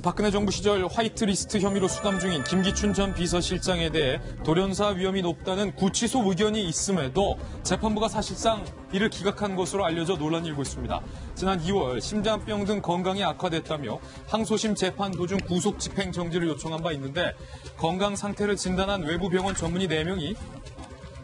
박근혜 정부 시절 화이트리스트 혐의로 수감 중인 김기춘 전 비서실장에 대해 돌연사 위험이 높다는 구치소 의견이 있음에도 재판부가 사실상 이를 기각한 것으로 알려져 논란이 일고 있습니다. 지난 2월 심장병 등 건강이 악화됐다며 항소심 재판 도중 구속 집행 정지를 요청한 바 있는데 건강 상태를 진단한 외부 병원 전문의 4명이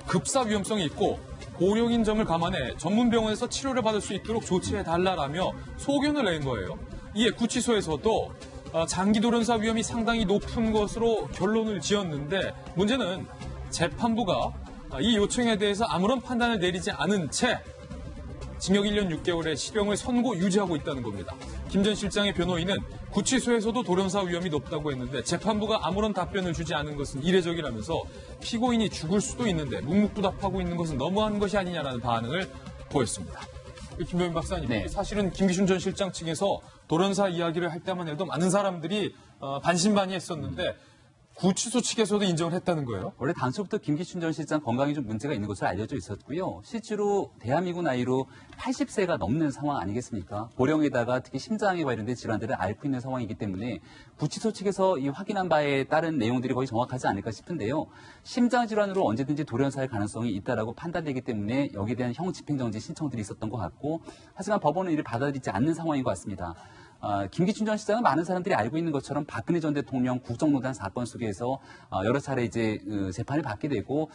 급사 위험성이 있고 고령인 점을 감안해 전문 병원에서 치료를 받을 수 있도록 조치해 달라라며 소견을 낸 거예요. 이에 구치소에서도 어, 장기 돌연사 위험이 상당히 높은 것으로 결론을 지었는데 문제는 재판부가 어, 이 요청에 대해서 아무런 판단을 내리지 않은 채 징역 1년 6개월의 실형을 선고 유지하고 있다는 겁니다. 김 전 실장의 변호인은 구치소에서도 돌연사 위험이 높다고 했는데 재판부가 아무런 답변을 주지 않은 것은 이례적이라면서 피고인이 죽을 수도 있는데 묵묵부답하고 있는 것은 너무한 것이 아니냐라는 반응을 보였습니다. 김병민 박사님, 네. 사실은 김기춘 전 실장 측에서 돌연사 이야기를 할 때만 해도 많은 사람들이 어, 반신반의했었는데 구치소 측에서도 인정을 했다는 거예요. 원래 당초부터 김기춘 전 실장 건강에 좀 문제가 있는 것으로 알려져 있었고요. 실제로 대한민국 나이로 80세가 넘는 상황 아니겠습니까? 고령에다가 특히 심장에 관련된 질환들을 앓고 있는 상황이기 때문에 구치소 측에서 이 확인한 바에 따른 내용들이 거의 정확하지 않을까 싶은데요. 심장 질환으로 언제든지 돌연사할 가능성이 있다라고 판단되기 때문에 여기에 대한 형 집행정지 신청들이 있었던 것 같고 하지만 법원은 이를 받아들이지 않는 상황인 것 같습니다. 아, 김기춘 전 시장은 많은 사람들이 알고 있는 것처럼 박근혜 전 대통령 국정농단 사건 속에서 아, 여러 차례 이제 어, 재판을 받게 되고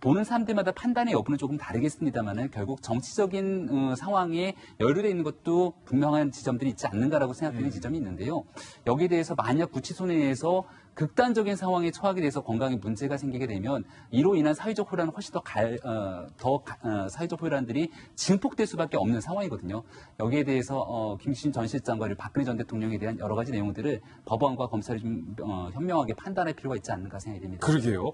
보는 사람들마다 판단의 여부는 조금 다르겠습니다만은 결국 정치적인 어, 상황에 연루되어 있는 것도 분명한 지점들이 있지 않는가라고 생각되는 지점이 있는데요. 여기에 대해서 만약 구치소 내에서 극단적인 상황에 처하게 돼서 건강에 문제가 생기게 되면 이로 인한 사회적 혼란은 훨씬 더, 갈, 어, 더 가- 어, 사회적 혼란들이 증폭될 수밖에 없는 상황이거든요. 여기에 대해서 어, 김신 전 실장과 박근혜 전 대통령에 대한 여러 가지 내용들을 법원과 검찰이 좀 어, 현명하게 판단할 필요가 있지 않는가 생각이 됩니다. 그러게요.